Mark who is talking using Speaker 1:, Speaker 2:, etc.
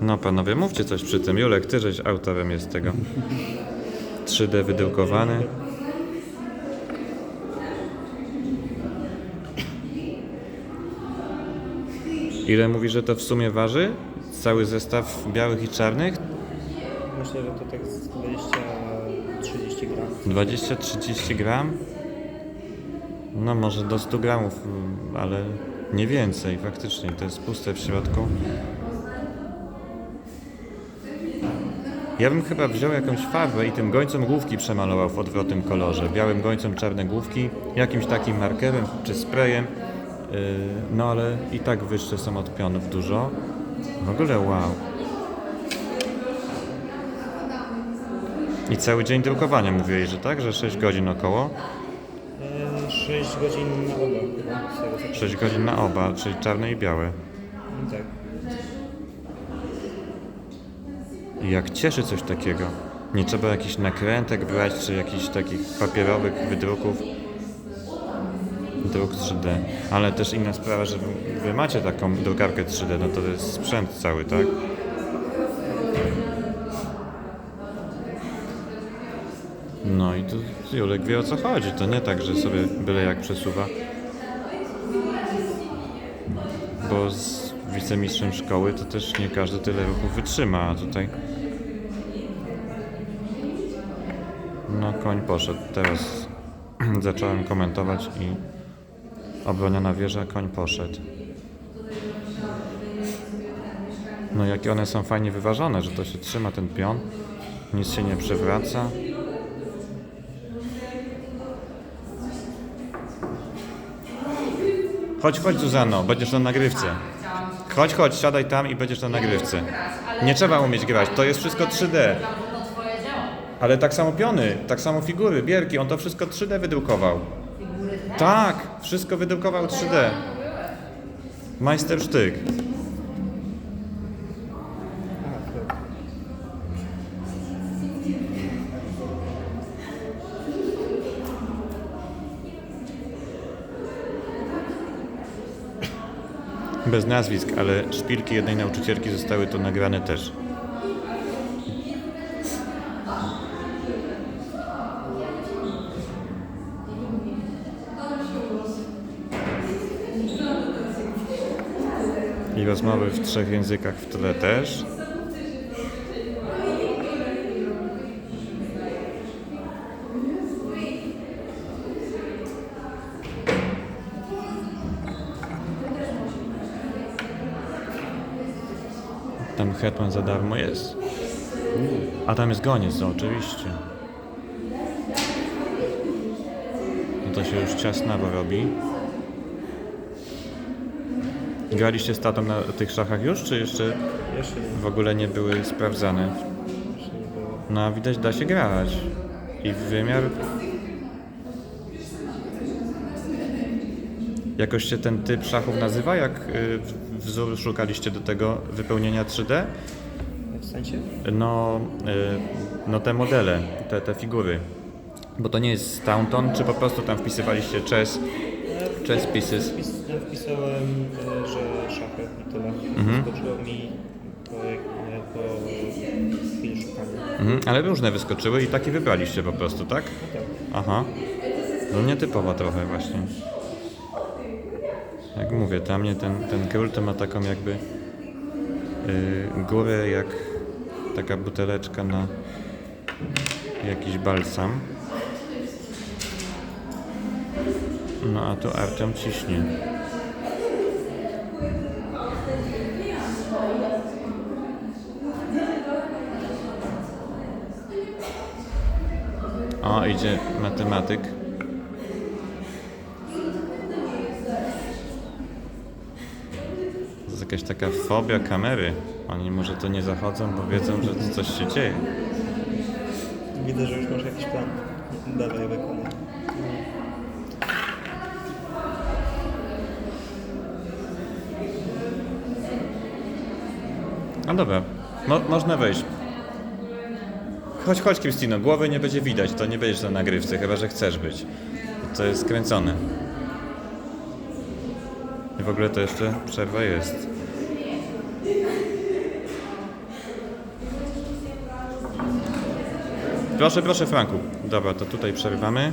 Speaker 1: No panowie, mówcie coś przy tym. Julek, ty żeś autorem jest tego. 3D wydełkowany. Ile mówi, że to w sumie waży? Cały zestaw białych i czarnych?
Speaker 2: Myślę, że to tak z 20-30 gram.
Speaker 1: 20-30 gram? No może do 100 gramów, mm, ale nie więcej faktycznie. To jest puste w środku. Ja bym chyba wziął jakąś farbę i tym gońcem główki przemalował w odwrotnym kolorze. Białym gońcem czarne główki, jakimś takim markerem czy sprayem. Yy, No ale i tak wyższe są od pionów dużo. W ogóle wow. I cały dzień drukowania mówiłeś, że tak? Że 6 godzin około?
Speaker 2: E, 6 godzin na oba chyba, z tego co
Speaker 1: 6 godzin na oba, czyli czarne i białe.
Speaker 2: Tak.
Speaker 1: Jak cieszy coś takiego. Nie trzeba jakichś nakrętek brać, czy jakichś takich papierowych wydruków. Druk 3D. Ale też inna sprawa, że wy macie taką drukarkę 3D, no to jest sprzęt cały, tak? No i tu Julek wie o co chodzi. To nie tak, że sobie byle jak przesuwa. Bo z wicemistrzem szkoły to też nie każdy tyle ruchów wytrzyma, a tutaj... koń poszedł. Teraz zacząłem komentować i obroniona wieża, koń poszedł. No jakie one są fajnie wyważone, że to się trzyma ten pion, nic się nie przewraca. Chodź, chodź Zuzano, będziesz na nagrywce. Chodź, chodź, siadaj tam i będziesz na nagrywce. Nie trzeba umieć grać, to jest wszystko 3D. Ale tak samo piony, tak samo figury, bierki, on to wszystko 3D wydrukował. Tak, wszystko wydrukował 3D. Majstersztyk. Bez nazwisk, ale szpilki jednej nauczycielki zostały tu nagrane też. I rozmowy w trzech językach w tle też. Tam hetman za darmo jest. A tam jest goniec, no, oczywiście. No to się już ciasnawo robi. Graliście z tatą na tych szachach już, czy jeszcze
Speaker 2: jeszcze nie,
Speaker 1: w ogóle nie były sprawdzane?
Speaker 2: jeszcze nie było.
Speaker 1: No a widać da się grać. I wymiar... Jakoś się ten typ szachów nazywa, jak y, w- wzór szukaliście do tego wypełnienia 3D?
Speaker 2: W sensie?
Speaker 1: No, y, no te modele, te, te figury. Bo to nie jest Staunton, czy po prostu tam wpisywaliście chess, chess pieces?
Speaker 2: Wpis, ja wpisałem, e, że szachy i tyle.
Speaker 1: Mhm.
Speaker 2: Skoczyło mi po, po chwili szukania.
Speaker 1: Mhm, ale różne wyskoczyły i taki wybraliście po prostu, tak?
Speaker 2: No tak.
Speaker 1: Aha. No nietypowa trochę właśnie. Jak mówię, dla mnie ten, ten król to ma taką jakby yy, górę jak taka buteleczka na jakiś balsam. No a tu Artem ciśnie. O, idzie matematyk. To jest jakaś taka fobia kamery. Oni może to nie zachodzą, bo wiedzą, że coś się dzieje.
Speaker 2: Widzę, że już masz jakiś plan. Dawaj, wykonaj.
Speaker 1: No dobra, Mo można wejść. Chodź, chodź Kristino, głowy nie będzie widać, to nie będziesz na nagrywce, chyba że chcesz być. To jest skręcone. I w ogóle to jeszcze przerwa jest. Proszę, proszę Franku. Dobra, to tutaj przerywamy.